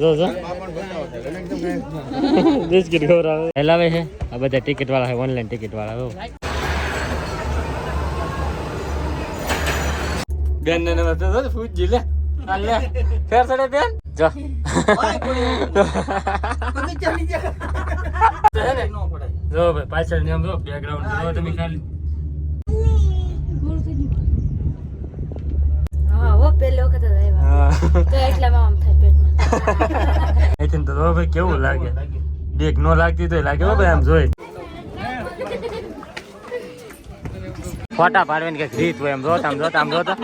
જો જો. બિસ્કિટ ખવડાવે હેલાવે છે. આ બધા ટિકિટ વાળા છે ઓનલાઈન ટિકિટ વાળા હો. બેન ને નમસ્તે તો લે. આ લે. ફેર સડે બેન. જો. જો ભાઈ પાછળ ને આમ જો બેકગ્રાઉન્ડ જો તમે ખાલી. હા હો પહેલી વખત આવ્યા. તો એટલામાં આમ થાય પેટમાં. અહીંથી તો ભાઈ કેવું લાગે? દેખ નો લાગતી તો લાગે હો ભાઈ આમ જોઈ. ફોટા પાડવાની કંઈક રીત હોય એમ જોતા આમ જોતા આમ જોતા.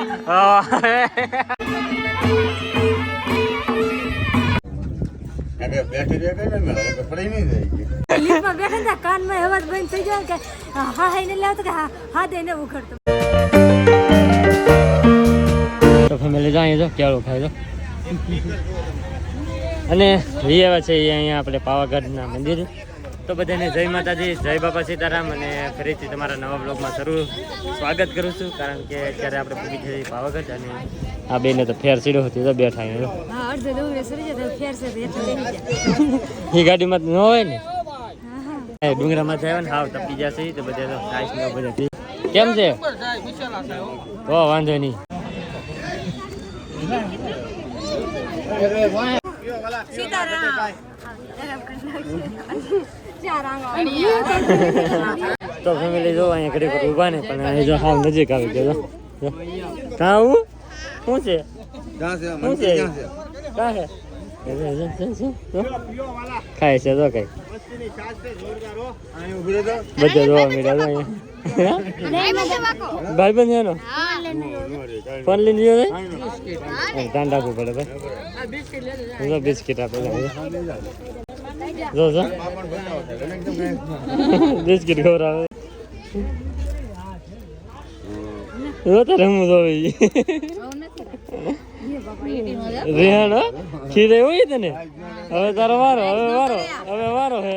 લીફમાં બેઠા હતા કાનમાં અવાજ બંધ થઈ જાય કે હા હા એને લાવતો કે હા હા દઈને ઉઘડતો. તો ફેમિલી જાય જો કેળો ખાય જો અને વી એવા છે અહીંયા આપણે પાવાગઢના મંદિર. તો બધાને જય માતાજી જય બાપા સીતારામ અને ફરીથી તમારા નવા બ્લોગમાં શરૂ સ્વાગત કરું છું કારણ કે અત્યારે આપણે પૂરી થઈ પાવાગઢ અને આ બેને તો ફેર સીડો હતી તો બેઠા તો એ ગાડીમાં તો ન હોય ને? ડુંગરામાં આવ્યા ને હાવ તપી જશે તો બધા તો ને બધા કેમ છે? ઓ વાંધો નહીં. તો ફેમિલી જો અહીંયા ઘડી ઊભા ને પણ અહીં જો હાવ નજીક આવી ગયો કા આવું શું છે? શું છે? કાં છે. ખાય છે તો કઈ બધા જોવા મળ્યા ભાઈ બંધ એનો? ફોન લઈને ગયો ધ્યાન રાખવું પડે ભાઈ. બિસ્કીટ આપે. જો જો. બિસ્કિટ ખવડાવે. જો તારે હું જોઈ રિહાણ? ખીરે હોય તને? હવે તારો વારો હવે વારો હવે વારો હે.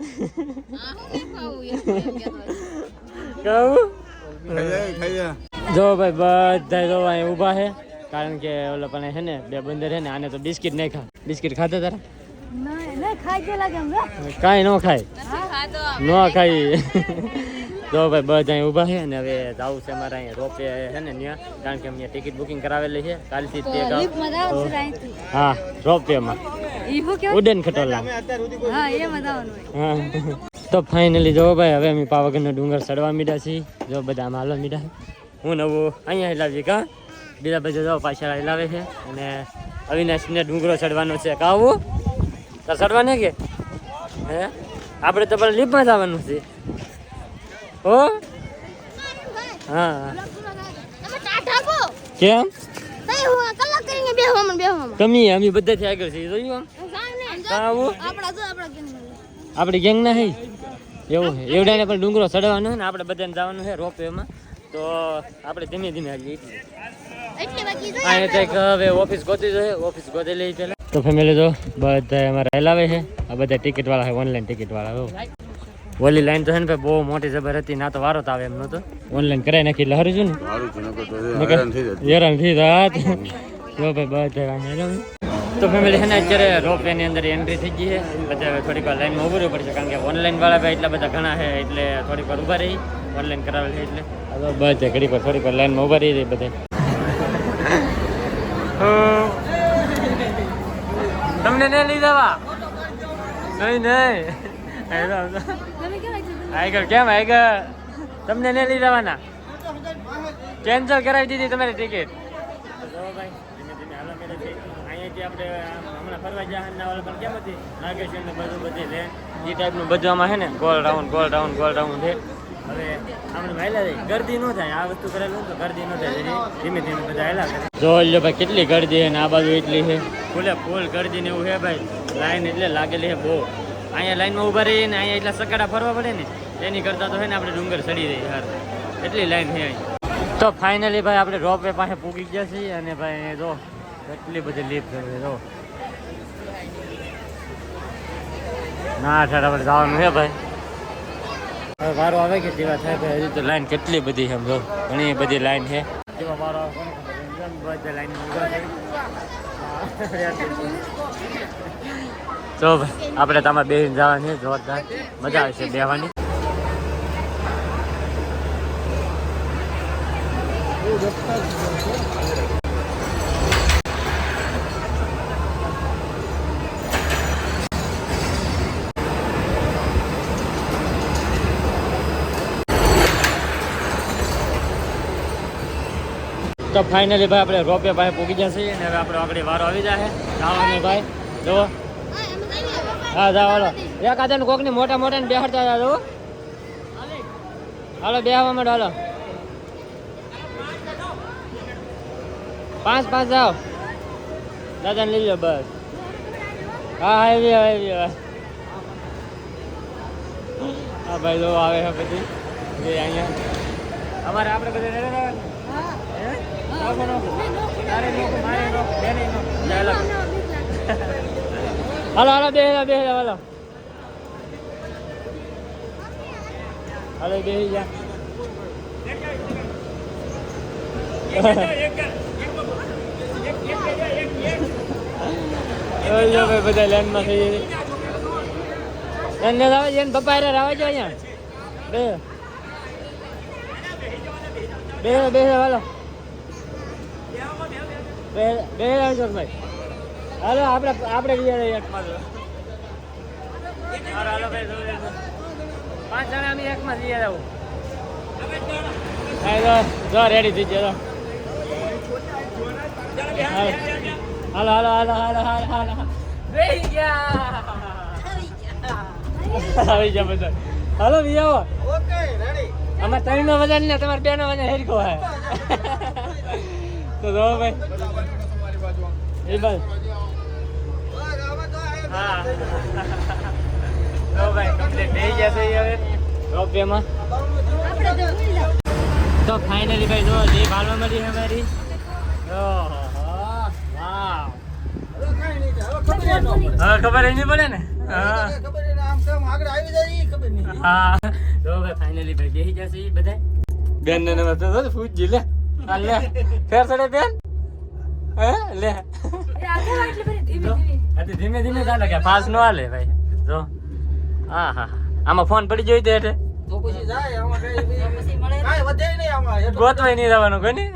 જો ભાઈ બધા જો અહીં ઊભા છે કારણ કે ઓલા પણ છે ને બે બંદર છે ને આને તો બિસ્કિટ નહીં ખા બિસ્કિટ ખાતા તારા. કાંઈ ન ખાય. ન ખાઈ. જો ભાઈ બધા અહીં ઊભા છે અને હવે જવું છે અમારે અહીંયા રોપે છે ને ત્યાં કારણ કે અમે ટિકિટ બુકિંગ કરાવેલી છે. કાલથી તે. હા રોપવેમાં ઉડન ખટોલા. તો ફાઇનલી જો ભાઈ હવે અમે પાવાગઢનો ડુંગર ચડવા મીડ્યા છીએ. જો બધા આમ હાલવા મીડ્યા. હું નવું અહીંયા હિલાવી કા બીજા બધા જો પાછળ હિલાવે છે. અને અવિનાશને ડુંગરો ચડવાનો છે કાવું તો ચડવાને કે? હે? આપણે તો પણ લીપમાં જવાનું છે. ઓ હા. કેમ? તમે અમે બધાથી આગળ આમ? ગેંગ ના હે. એવું એવડાને પણ ડુંગરો ચડવાનો ને, આપણે બધાને જવાનું છે રોપ એમાં. તો આપણે ધીમે ધીમે હાલીએ. એટલે હવે ઓફિસ ગોતી જોઈએ ઓફિસ ગોતી લઈ પેલા તો ફેમિલી જો, બધા અમારે હેલાવે છે. આ બધા ટિકિટ વાળા છે ઓનલાઈન ટિકિટ વાળા, હો. ઓલી લાઈન તો છે ને ભાઈ બહુ મોટી જબર હતી ના તો વારો તો આવે એમ નતો ઓનલાઈન કરાઈ નાખી એટલે હરી છું ને હેરાન થઈ જાત. જો ભાઈ બધા. તો ફેમિલી છે ને અત્યારે રોપવે ની અંદર એન્ટ્રી થઈ ગઈ છે. બધા હવે થોડીક વાર લાઈનમાં ઉભું રહેવું પડશે કારણ કે ઓનલાઈન વાળા ભાઈ એટલા બધા ઘણા છે એટલે થોડીક વાર ઊભા રહી. ઓનલાઈન કરાવેલ છે એટલે. હવે બધા ઘડી પર થોડીક વાર લાઈનમાં ઊભા રહી રહી બધા. તમને નહીં લઈ જવા? નહીં નહીં. તમે કેમ આગળ તમને નહીં લઈ જવાના? કેન્સલ કરાવી દીધી તમારી ટિકિટ અહીંયાથી આપણે હમણાં ફરવા ગયા ના પણ કેમ હતી? નાગેશ્વર બધું બધી એ ટાઈપનું બધું છે ને ગોલ રાઉન્ડ ગોલ રાઉન્ડ ગોલ રાઉન્ડ છે. હવે કેટલી ગરદી ને, આ બાજુ એટલી છે. ફૂલે ફૂલ ગરદી એવું છે ભાઈ. લાઈન એટલે લાગેલી છે બહુ. અહીંયા લાઈનમાં ઊભા રહીએ ને અહીંયા એટલા સકાડા ફરવા પડે ને, એની કરતાં તો હે ને આપણે ડુંગર ચડી રહી યાર એટલી લાઈન છે અહીં. તો ફાઇનલી ભાઈ આપણે રોપ વે પાસે પૂકી ગયા છીએ અને ભાઈ જો, કેટલી બધી લીફ થઈ જો. ના અઠાર આપણે જવાનું છે ભાઈ. હવે વારો આવે કે જેવા ભાઈ, હજી તો લાઈન કેટલી બધી છે જો, ઘણી બધી લાઈન છે. લાઈન તો આપણે તમારે બેસીને જવાની, જોરદાર. મજા આવશે બેહવાની. તો ફાઇનલી ભાઈ, આપણે રોપે ભાઈ પૂગી જશે અને હવે આપણે આગળ વારો આવી જાય જવાનું ભાઈ. જો હા જાઓ હાલો. એક આદન કોક ને મોટા મોટા ને બેહાડતા જાઓ. હાલો બેહવા માંડો હાલો. પાંચ પાંચ જાઓ. દાદા ને લઈ લો બસ. હા આવી આવી હા ભાઈ જો આવે છે પછી અહીંયા. અમારે આપણે બધા રહેતા. હે? તારે નોખો, મારે નોખો, બેને નોખો. ચાલો. હાલો હાલો બે બે હાલો હાલો બે જા ઓલો ભાઈ બધા લાઈનમાં થઈ જાય એને આવે છે ને પપ્પા હારે આવે છે અહીંયા બે બે બે હાલો બે બે આવજો ભાઈ હાલો આપણે આપણે બીજા એકમાં હાલો હાલો ભાઈ. પાંચ જણા અમે એકમાં જઈએ જાવ હાલો જો રેડી થઈ ગયો હાલો. હાલો હાલો હાલો હાલો હાલો આવી ગયા બધા. હાલો બી આવો અમારે ત્રણ નો વજન ને તમારે બે નો વજન હેરકો હે તો જો ભાઈ. એ બસ. હા. તો ભાઈ કમ્પ્લીટ થઈ જશે હવે. રોપિયામાં તો ફાઇનલી ભાઈ જો લીપ હાલવા મળી છે મારી ઓહો વાવ હવે ખબર નહીં પડે ને? હા. હા. તો હવે ફાઇનલી ભાઈ બેસી જશે બધા બેન ને નમસ્તે પૂછજી લે. લે. ફેર સડે બેન? હે લે. ધીમે ધીમે ચાલે કે ફાસ્ટ નો હાલે ભાઈ. જો. હા હા આમાં ફોન પડી જોઈ તો એટલે ગોતવાય નહીં જવાનું કોઈ નહીં.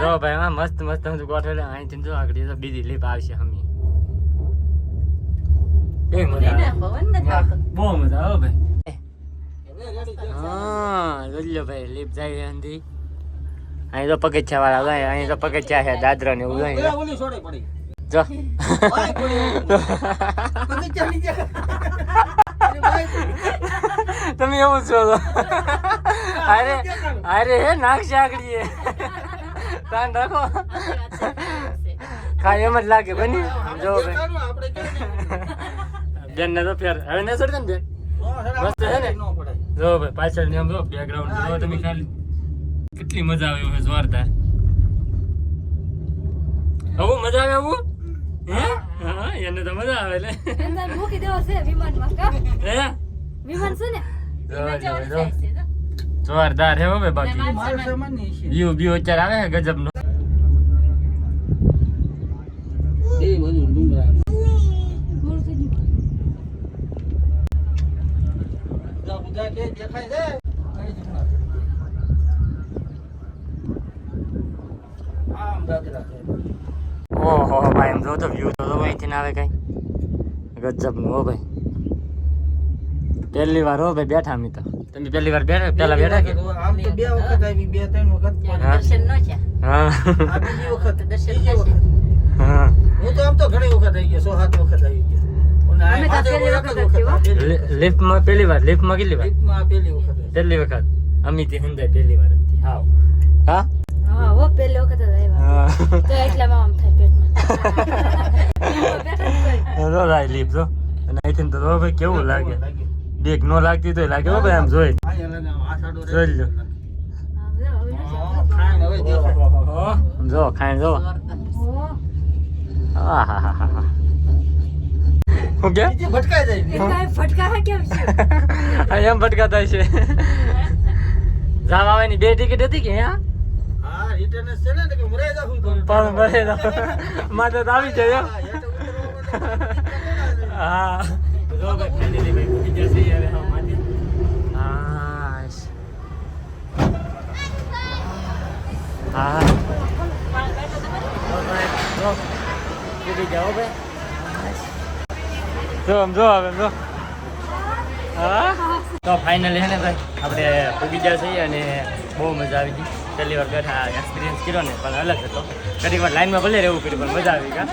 જો ભાઈ હા મસ્ત મસ્ત હું ગોઠવેલો. અહીંથી જો આગળ તો બીજી લીપ આવશે હમી. કેવી મજા બહુ મજા આવે ભાઈ. હા જોઈ લો ભાઈ લીપ જાય અંધી અહીં તો પગથિયા વાળા જાય અહીં તો પગથિયા છે દાદરા ને એવું જો. તમે એવું છો અરે અરે હે નાખશે આગળ તાન રાખો. ખાય એમ જ લાગે બની. જો ભાઈ. બેન ને તો ફેર. હવે ને ચડશે ને બેન? મસ્ત છે ને? જો ભાઈ પાછળ ને આમ જો બેકગ્રાઉન્ડ જો તમે ખાલી. કેટલી મજા આવે એવું જોરદાર. આવું મજા આવે આવું? હા? એને તો મજા આવે લે. મૂકી દેવો છે વિમાનમાં કા? હે? વિમાન છે ને જોરદાર હે હો ભાઈ બાકી બીઓ વ્યૂ અત્યારે આવે છે ગજબ નો ઓહો ભાઈ એમ જો તો વ્યૂ તો જો અહીંથી ના આવે કઈ? ગજબનું હો ભાઈ. પહેલી વાર હો ભાઈ બેઠા અમે તો. તમે પહેલી વાર બેઠા? પેલા બેઠા કે? બે વખત આવી બે ત્રણ વખત હા હા. આ બીજી વખત દર્શન વખત. હા. હું તો આમ તો ઘણી વખત આવી ગયો સો સાત વખત આવી ગયો. અને આ અમે તો હાથે પહેલી એક જ વખત જ વખત આ લિ- લિફ્ટમાં પહેલી વાર લિફ્ટમાં કેટલી વાર? લીપમાં પહેલી વખત પહેલી વખત. અમિતી હંદાય પહેલી વાર હતી. હાવ. હા? હા હો પહેલી વખત આવ્યા. તો એટલામાં આમ થાય પેટમાં. બેઠા જ કોઈ. રો રાય લીફ જો અને અહીંથી તો ભાઈ કેવું લાગે? બેગ નો લાગતી તો લાગે હો ભાઈ આમ જોઈ. જોઈ લો. જો, ખાઈ હા, જો ખાઈને જો. ઓહો. આહાહાહા. હું કે? ફટકા કેમ છે? આ એમ ભટકાતા છે જાવ આવવાની બે ટિકિટ હતી કે હા ને પણ ભરે તો. તો આવી જાય. હા, હા. જાઓ ભાઈ જો આમ જો હવે જો. તો ફાઇનલી હે? ને ભાઈ આપણે પૂગી ગયા છીએ અને બહુ મજા આવી ગઈ પહેલી વાર બેઠા એક્સપિરિયન્સ કર્યો ને પણ અલગ હતો ઘણી વાર લાઈનમાં ભલે રહેવું પડ્યું પણ મજા આવી કા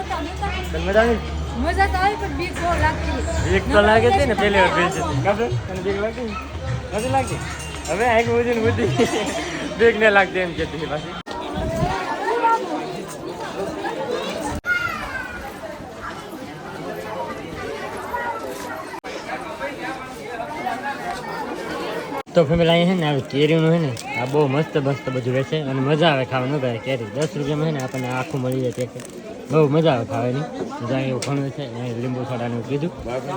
મજા આવી મજા તો આવી પણ બીક બહુ લાગતી. એક તો લાગે છે ને પહેલી વાર ભેજ હતી ખબર તને બીક લાગતી નથી લાગતી હવે આંખ બુદ્ધિ ને બુદ્ધિ બીક ને લાગતી એમ કહેતી પાછી. તો ફેમિલી અહીંયા છે ને આવી કેરીનું છે ને આ બહુ મસ્ત મસ્ત બધું વેચે અને મજા આવે ખાવાનું ભાઈ. કેરી દસ રૂપિયામાં છે ને આપણને આખું મળી જાય પેકેટ બહુ મજા આવે ખાવાની. મજા એવું ઘણું છે. અહીં લીંબુ સોડાનું કીધું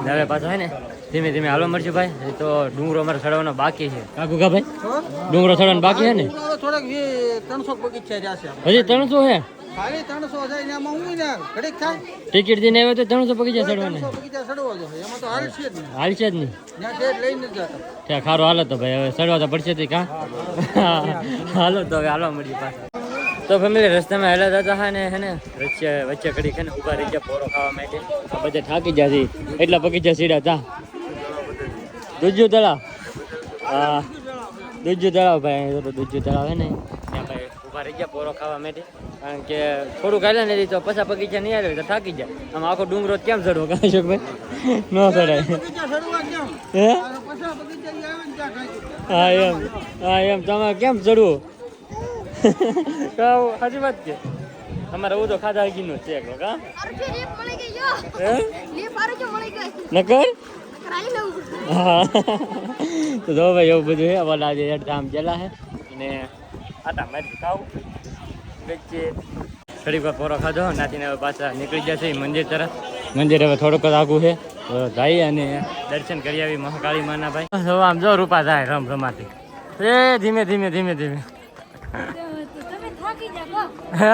હવે પાછા હોય ને ધીમે ધીમે હાલો મળશે ભાઈ. તો ડુંગરો અમારે સડવાનો બાકી છે. કાકુ કા ભાઈ? ડુંગરો સડવાનો બાકી છે ને? થોડાક ત્રણસો બગીચા જશે હજી ત્રણસો ખાલી હું ને ઘડીક થાય. ટિકિટ દઈને આવ્યો તો ત્રણસો પગી જાય ચડવાને બગીચા એમાં તો હાલ છે જ નહીં. હાલ છે જ નહીં. ત્યાં લઈને જતા. ત્યાં ખારો હાલો તો ભાઈ. હવે સડવા તો પડશે તે કા? હાલો તો હવે હાલવા મળીએ પાછા. તો ફેમિલી, રસ્તામાં હેલા દાદા હા ને, હે ને, વચ્ચે વચ્ચે ઘડી છે ને, ઊભા રહી ગયા પોરો ખાવા માટે. આ બધા થાકી છે. એટલા બગીચા સીડા હતા દૂજ્યું તળાવ. હા. દૂજ્યું તળાવ ભાઈ તો દૂજ્યું તળાવ હે ને. ત્યાં ભાઈ ઊભા રહી ગયા પોરો ખાવા માટે. કારણ કે થોડું હાલે ને તો પછા બગીચા નહીં આવે તો થાકી જાય આમ આખો ડુંગરો કેમ ચડવો કાંઈ શોક ભાઈ? ન ચડાય હે? હા, એમ હા, એમ. તમે કેમ ચડવું સાચી વાત છે અમારે તો ખાધા ગીનો છે એકલો કા હે? નકર હા? તો જો ભાઈ એવું બધું છે ઓલા જે હેઠ આમ જેલા છે. અને આટા મારી ખાવું વચ્ચે થોડીક વાર પોરો ખાધો નાથીને હવે પાછા નીકળી જશે મંદિર તરફ. મંદિર હવે થોડુંક જ આગું છે. જઈ અને દર્શન કરી આવી મહાકાળી માના ભાઈ. આમ જો રૂપા જાય રમ રમાતી. એ ધીમે ધીમે ધીમે ધીમે. હે?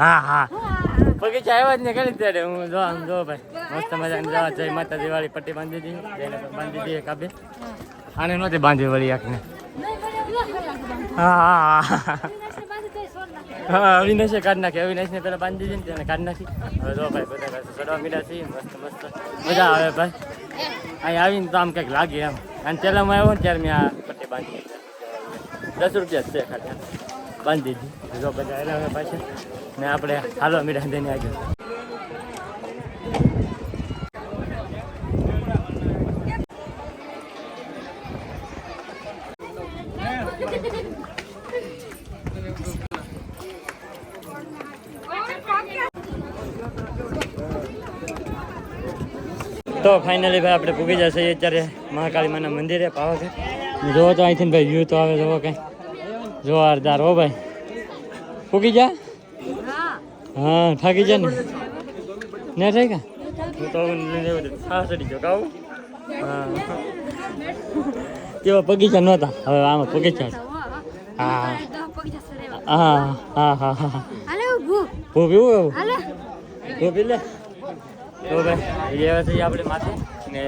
હા હા. હા બગીચા આવ્યા જ ને કરી ત્યારે. હું જો આમ જો ભાઈ. મસ્ત મજાની જવા જય માતા દિવાળી પટ્ટી બાંધી દીધી. જઈને બાંધી દીધી કાબે આને નહોતી બાંધી વળી આંખને. હા હા હા. અવિનાશે કાઢી નાખી. અવિનાશને પેલા બાંધી દીધી ને તેને કાઢ નાખી. હવે જો ભાઈ બધા ચડવા મીડા છીએ. મસ્ત મસ્ત. મજા આવે ભાઈ. અહીં આવીને તો આમ કંઈક લાગે એમ. અને પહેલાંમાં આવ્યો ને ત્યારે મેં આ પટ્ટી બાંધી દસ રૂપિયા જ છે ખાલી. બાંધી દીધી જો બધા એના પાછા. ને આપણે હાલો મીડા દઈને આગળ. તો ફાઇનલી ભાઈ આપણે પૂગી જશે. અત્યારે મહાકાળી માના મંદિરે પાવાગઢ જોવો તો અહીંથી ભાઈ વ્યૂ તો આવે, જોવો કઈ. જોરદાર હો ભાઈ. ફૂકી જા હા. થાકી જા ને? ને થઈ ગયા? હું તો ખાસ ચડી ગયો કાવું હા. તેવા બગીચા નહોતા. હવે આમાં બગીચા. હા. હા. હા. હા હા પીવું એવું? હાલે. લે. તો ભાઈ એ આવે આપણે માથે. ને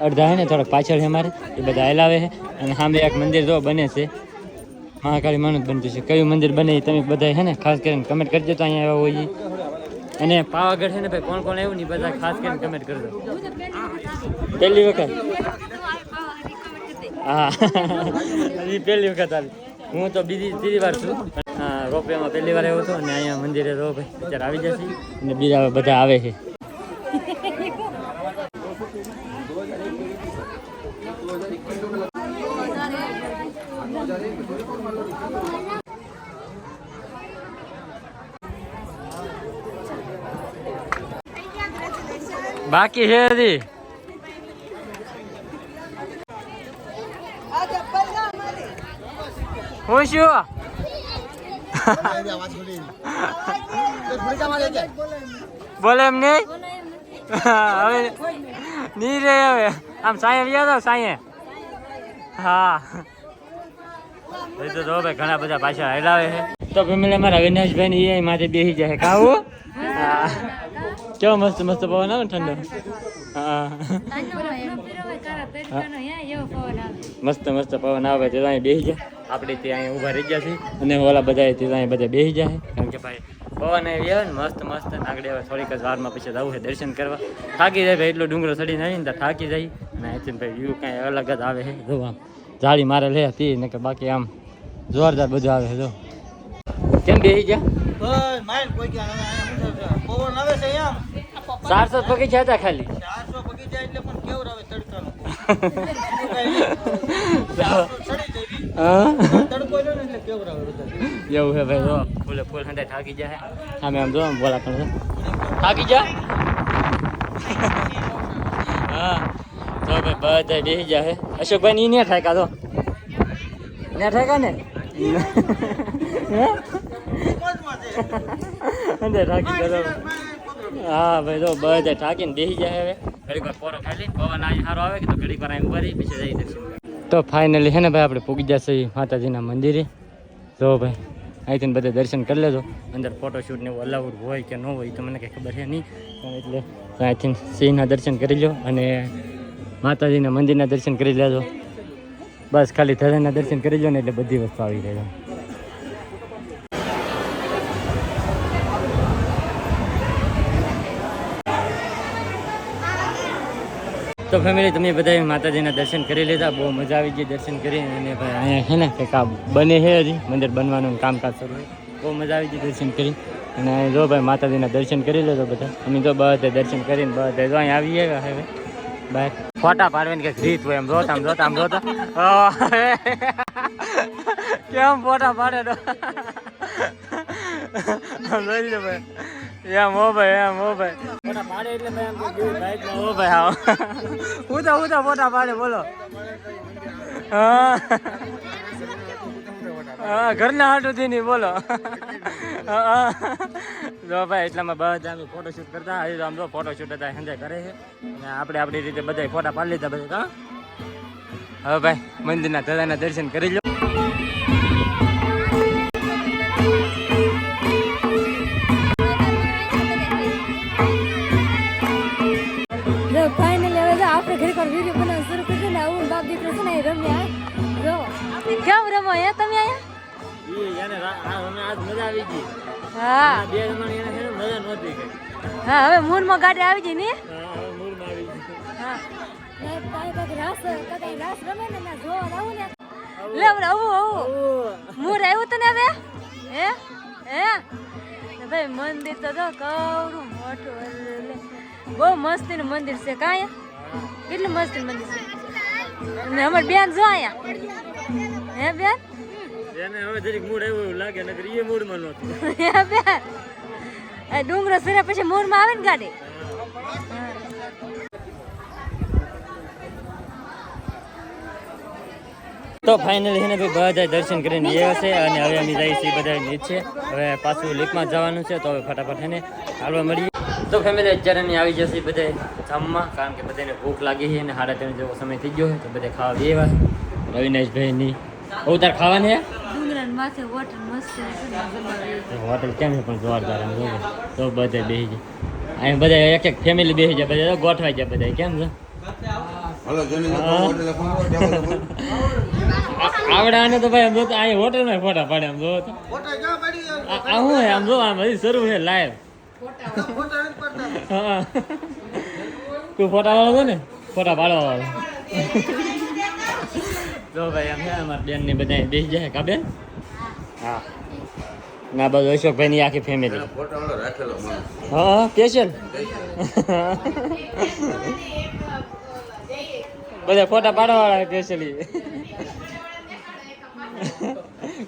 અડધા હે ને થોડાક પાછળ છે અમારે એ બધા હલાવે છે અને સામે એક મંદિર જો બને છે. મહાકાળી માનું જ બનતું છે કયું મંદિર બને તમે બધા છે ને ખાસ કરીને કમેન્ટ કરજો તો અહીંયા આવ્યા હોય અને પાવાગઢ છે ને ભાઈ, કોણ કોણ આવ્યું ને બધા ખાસ કરીને કમેન્ટ કરજો. પહેલી વખત. હા. પહેલી વખત આવી. હું તો બીજી, ત્રીજી વાર છું. હા રોપિયામાં પહેલી વાર આવ્યો હતો અને અહીંયા મંદિરે તો ભાઈ, અત્યારે આવી જશે. અને બીજા બધા આવે છે. બાકી છે હજી. હું શું? બોલે એમ નહીં? હવે નહીં રે હવે. આમ સાંયે વ્યા જાવ સાંયે. હા. હજી તો ભાઈ ઘણા બધા પાછા હેલાવે છે. તો ફેમિલી અમારા અવિનાશભાઈ ને એ માથે બેસી જાય. કાવું હા. કેવો મસ્ત મસ્ત પવન આવે ને ઠંડો હા મસ્ત મસ્ત પવન આવે તે ત્યાં બેસી જાય આપણે ત્યાં અહીં ઊભા રહી ગયા છીએ. અને ઓલા બધા તે ત્યાં બધા બેસી જાય. કારણ કે ભાઈ પવન આવી આવે ને મસ્ત મસ્ત. આગળ હવે થોડીક જ વારમાં પછી જવું છે દર્શન કરવા. થાકી જાય ભાઈ એટલો ડુંગરો ચડીને આવીને તો થાકી જાય. અને અહીંથી ભાઈ વ્યૂ કાંઈ અલગ જ આવે છે. જો આમ જાળી મારે લે હતી ને કે બાકી આમ જોરદાર બધું આવે છે જો. કેમ બેસી ગયા? માઇન્ડ કોઈ અહીંયા? પવન આવે છે એમ. ચારસો પગી હતા ખાલી. ચારસો પગી જાય એટલે પણ કેવું તડકાનું? એવું છે ભાઈ જો ફૂલે ફૂલ થાકી જાય આમે આમ જો આમ બોલા પણ થાકી જા હા. તો ભાઈ બધા બેસી જાય અશોકભાઈ ની ને ઠાકા તો? ને ઠાકા ને? હે? થાકી ગયો હા ભાઈ તો બધા ઠાકીને બેસી જાય હવે. ઘડીક વાર પોરો ખાઈ લઈ પવન અહીં સારો આવે કે તો ઘડીક વાર અહીં ઊભા રહી પછી જઈ દર્શન તો ફાઇનલી છે ને ભાઈ આપણે પૂગી જશે માતાજીના મંદિરે. જો ભાઈ અહીંથી બધા દર્શન કરી લેજો. અંદર ફોટોશૂટ ને એવું અલાઉડ હોય કે ન હોય તો મને કંઈ ખબર છે નહીં. પણ એટલે અહીંથી સિંહના દર્શન કરી લો અને માતાજીના મંદિરના દર્શન કરી લેજો. બસ ખાલી ધજાના દર્શન કરી લો ને એટલે બધી વસ્તુ આવી જાય. તો ફેમિલી તમે બધા માતાજીના દર્શન કરી લીધા. બહુ મજા આવી ગઈ દર્શન કરી અને ભાઈ, અહીંયા છે ને, કંઈક આ બને છે હજી. મંદિર બનવાનું કામકાજ શરૂ બહુ મજા આવી ગઈ દર્શન કરી. અને જો ભાઈ, માતાજીના દર્શન કરી લેજો બધા. અમે તો બધે દર્શન કરીને બધે જો અહીં આવી ગયા હવે બાય. ફોટા પાડવાની કંઈક રીત હોય. એમ જોતા, આમ જોતા આમ જોતા. કેમ ફોટા પાડે તો? ભાઈ. એમ હો ભાઈ એમ હો ભાઈ. પાડે એટલે મેં આમ કે બાઈકમાં હો ભાઈ હા. ઉતા ફોટા પાડે બોલો. હા. હા ઘરના હાટુથી નહીં બોલો. હા જો ભાઈ એટલામાં બધા અમે ફોટોશૂટ કરતા હજી તો આમ જો ફોટોશૂટ હતા સંજય કરે છે. અને આપણે આપણી રીતે બધા ફોટા પાડી લીધા બધા હા. હવે ભાઈ મંદિરના દાદાના દર્શન કરી લો આજ મજા આવી ગઈ. હા. બે જમાની એને છે મજા નહોતી કઈ હા હવે મૂળમાં ગાડી આવી ગઈ ને? હવે મૂળમાં આવી ગઈ. હા. રાસ કાંઈ રાસ રમે ને ના જોવા આવું ને. લે હવે આવું. આવું. મૂળ આવ્યું તને હવે? હે? હે? ભાઈ મંદિર તો જો કવરું મોટું બહુ મસ્તી મસ્તીનું મંદિર છે કાંઈ? કેટલું મસ્તી મંદિર છે? ને અમારી બેન જો અહીંયા. હે બેન? એને હવે જરીક મૂડ આવ્યું એવું લાગે નકર એ મૂડમાં નહોતું. હે બેન આ ડુંગરો સરે પછી મૂળમાં આવે ને ગાડી? તો ફાઇનલી એને ભાઈ બધા દર્શન કરીને એ હશે અને હવે અમે જઈએ છીએ બધા નીચે. હવે પાછું લીકમાં જવાનું છે તો હવે ફટાફટ એને હાલવા મળીએ. તો ફેમિલી અત્યારે આવી જશે બધા જમવા કારણ કે બધાને ભૂખ લાગી છે અને સાડા ત્રણ જેવો સમય થઈ ગયો છે તો બધા ખાવા એવા રવિનાશભાઈની તાર ખાવાની હે માથે મસ્ત. હોટલ કેમ છે પણ જોરદાર એમ જોવે? તો બધા બેસી જાય અહીં બધા એક એક ફેમિલી બેસી જાય બધા ગોઠવાઈ જાય બધા કેમ છે? હલો જોની હોટેલે ફોન કરો ત્યાં બધું આ- આવડાને તો ભાઈ આમ જો અહીં અહીં હોટલમાં ફોટા પાડે આમ જો તો. ફોટા ક્યાં પાડી આ આ શું આમ જો આમ હજી શરૂ છે લાઈવ ફોટા નથી પડતા. હા. તું ફોટા વાળો છો ને? ફોટા પાડવા વાળો. જો ભાઈ આમ છે અમારા બેન ને બધા બેસી જાય કા બેન? હા. ના બાજુ અશોકભાઈ ની આખી ફેમિલી હા કે સ્પેશિયલ બધા ફોટા પાડવા વાળા સ્પેશિયલી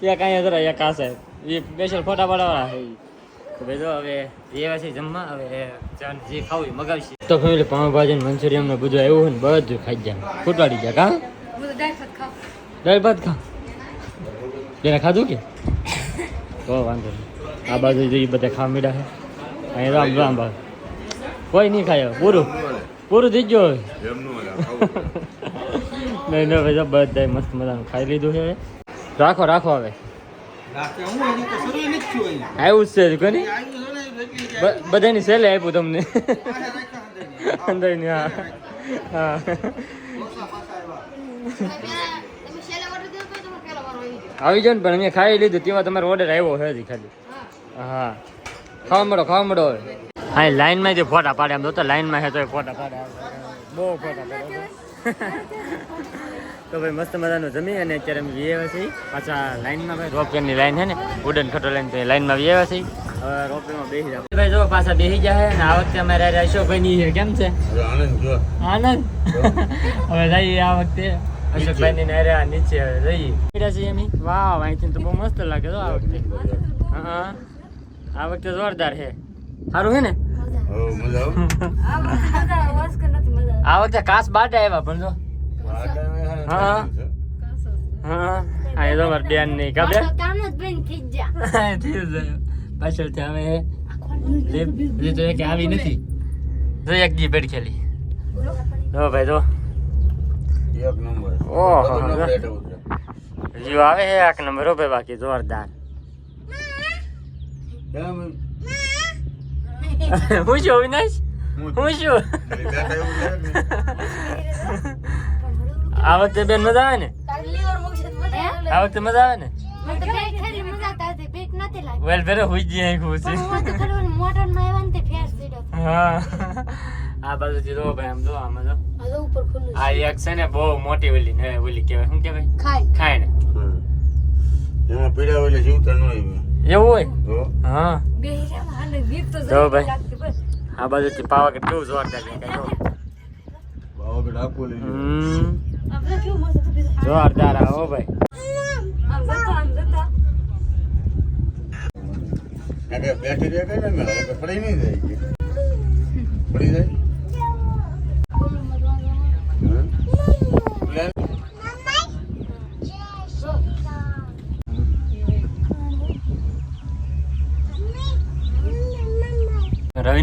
એક કાંઈ જરા એક આ સાહેબ એ સ્પેશિયલ ફોટા પાડવા વાળા છે તો ભાઈ જો હવે એવા છે જમવા હવે ચાલ જે ખાવું મગાવીશ. તો ફેમિલી પાઉંભાજી ને મંચુરિયમ ને બધું આવ્યું હોય ને બધું ખાઈ જાય ફૂટવાડી જાય કા? હું દાળ ભાત ખાઉં. દાળ ભાત ખા તેને ખાધું કે? તો વાંધો નહીં. આ બાજુ જો બધા ખાવા મીડા છે. અહીં રામ રામ ભાઈ. કોઈ નહીં ખાય પૂરું. પૂરું થઈ ગયો નહીં નહીં ભાઈ બધા મસ્ત મજાનું ખાઈ લીધું છે હવે. રાખો રાખો હવે. રાખે હું હજી તો શરૂ નથી થયું અહીંયા. આવ્યું જ છે કોની? બધાની સેલે આપ્યું તમને. અંદર હા. હા ઓછા પાછા આવ્યા. તમે છેલ્લે order દીધો તો તમે પહેલો વારો આવી ગયો. જાવ ને પણ અમે ખાઈ લીધું તેમાં તમારો ઓર્ડર આવ્યો છે હજી ખાલી. હા. ખાવા મળો ખાવા મળો હા એ લાઈનમાં જે ફોટા પાડે આમ તો લાઈનમાં છે તો ફોટા પાડે. બહુ ફોટા પાડે. તો ભાઈ મસ્ત મજાનું જમી અને અત્યારે અમે વી છીએ. પાછા લાઈનમાં ભાઈ રોપવેની લાઈન છે ને વુડન ખટો લાઈન તો લાઈનમાં વી છીએ. હવે રોપવેમાં બેસી જાવ ભાઈ જો પાછા બેસી જાય અને આ વખતે અમારે અશોકભાઈ ની છે. કેમ છે? આનંદ આનંદ? હવે જઈએ આ વખતે. અશોકભાઈની ને આ નીચે રહી. જઈએ છે છીએ અમે વાવ અહીંથી તો બહુ મસ્ત લાગે તો આ વખતે. હા આ વખતે જોરદાર છે. સારું હે ને? હવે મજા આવે મજા વાસ્ક નથી મજા આ વખતે કાસ બાટે આવ્યા પણ જો. હે. હા. હા એ તો મારે બેન નહીં ખબર થઈ જાય પાછળથી આવે જે તો એક આવી નથી. જો એક જી બેડ ખેલી. જો ભાઈ જો. એક નંબર. ઓહો. જીવ આવે હે એક નંબર હો બાકી જોરદાર? હું છું અવિનાશ? હું છું. આ વખતે બેન મજા આવે ને. આ વખતે મજા આવે ને. વેલ ફેરે હુઈ જઈએ ખુશ હું આ બાજુથી જો ભાઈ આમ જો આમાં જો આ એક છે ને બહુ મોટી ઓલી ને ઓલી કહેવાય શું કહેવાય? ખાય. ખાય ને હમ. એમાં પીડા હોય જીવતા ન હોય એવું હોય? તો? હા. તો જો ભાઈ. આ બાજુથી પાવાગઢ કેવું જોરદાર દેખાય પાવાગઢ આખું લઈ. જોરદાર આવો ભાઈ. બેઠી રહે કઈ ને મેળા, પડી નહીં જાય. પડી જાય?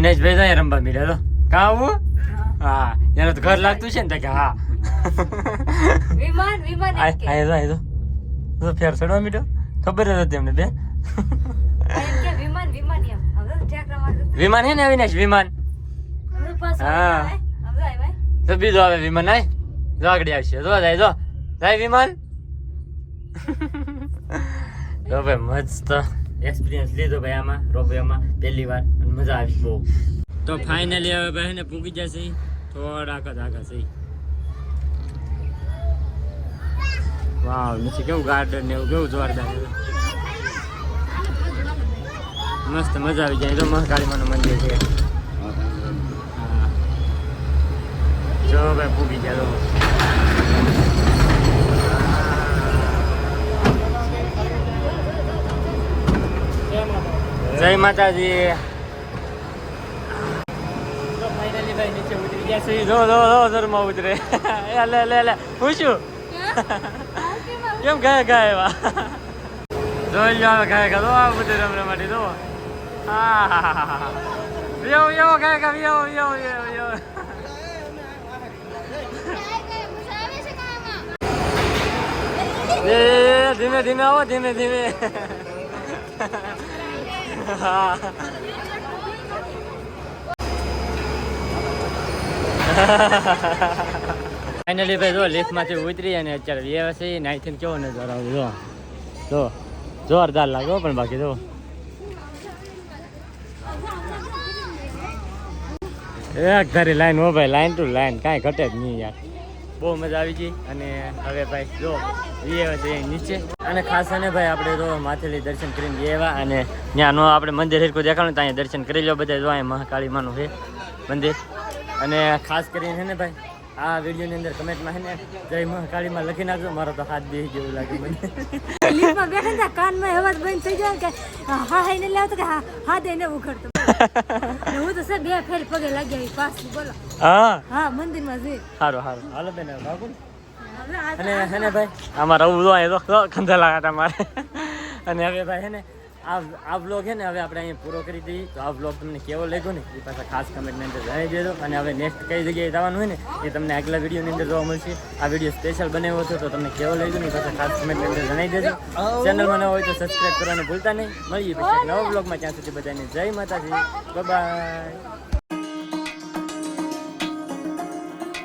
રવિનાશભાઈ જાય રમવા મળે તો કા આવું હા. એનું તો ઘર લાગતું છે ને કે હા. વિમાન વિમાન આય જો આ જો ફેર ચડવા મીઠો ખબર હતી એમને બે? વિમાન એમ. હે ને અવિનાશ? વિમાન. હા. તો બીજો આવે વિમાન આય. જો આગળ આવશે. જો જાય જો. જાય વિમાન. તો ભાઈ મસ્ત. એક્સપિરિયન્સ લીધો ભાઈ આમાં રોપવેમાં પહેલી વાર, અને મજા આવી બહુ. તો ફાઇનલી હવે ભાઈ ને પૂગી જશે. થોડાક જ આગળ છે. વાવ, નીચે કેવું ગાર્ડન ને એવું, કેવું જોરદાર મસ્ત મજા આવી જાય. તો મહાકાળી માનું મંદિર છે. જો ભાઈ પૂગી ગયા જય માતાજી. જો જો જો ધર્મ ઉતરે. લે લે લે હું કેમ ગયા ગયા એવા જોઈ લો ગયા ગયા તો આ બધું રમ રમાટી જો. હા યો યો ગયા ગયા યો યો યો યો. ધીમે ધીમે આવો ધીમે ધીમે. ફાઇનલી ભાઈ જો લિફ્ટમાંથી ઉતરી અને અત્યારે વ્યવસાય નાઈથી કેવો નજારો આવે જો જો જોરદાર લાગે હો પણ બાકી જો એક ઘરે લાઈન હો ભાઈ લાઈન ટુ લાઈન કાંઈ ઘટે જ નહીં યાર બહુ મજા આવી ગઈ અને હવે ભાઈ જો એ નીચે અને ખાસ અને ભાઈ આપણે તો માથેલી દર્શન કરીને વ્યવા અને ત્યાંનો આપણે મંદિર હિરકો દેખાડું ત્યાં દર્શન કરી લો બધા જો અહીંયા મહાકાળી માનું છે મંદિર અને ખાસ કરીને છે ને ભાઈ આ વિડીયોની અંદર કમેન્ટમાં છે ને જય મહાકાળીમાં લખી નાખજો મારો તો હાથ બેસી જેવું લાગે મને કાનમાં અવાજ બંધ થઈ જાય કે હા હા એને લાવતો કે હા હા એને ઉઘડતો હું તો સર બે ફેર પગે લાગી આવી પાસ બોલો. હા. હા મંદિરમાં જઈ. સારું સારું હાલો બેન ભાગું અને હે ને ભાઈ આમાં રહું જો અહીં જો ખંધા લાગા મારે અને હવે ભાઈ હે ને આ આ બ્લોગ છે ને હવે આપણે અહીંયા પૂરો કરી દઈએ. તો આ બ્લોગ તમને કેવો લાગ્યો ને એ પાછા ખાસ કમેન્ટની અંદર જણાવી દેજો. અને હવે નેક્સ્ટ કઈ જગ્યાએ જવાનું હોય ને એ તમને આગલા વિડીયોની અંદર જોવા મળશે. આ વીડિયો સ્પેશિયલ બનાવ્યો હતો, તો તમને કેવો લાગ્યો ને એ પાછા ખાસ કમેન્ટની અંદર જણાવી દેજો. ચેનલમાં ન હોય તો સબસ્ક્રાઈબ કરવાનું ભૂલતા નહીં. મળીએ પછી નવા બ્લોગમાં ત્યાં સુધી બધાને જય માતાજી. બાય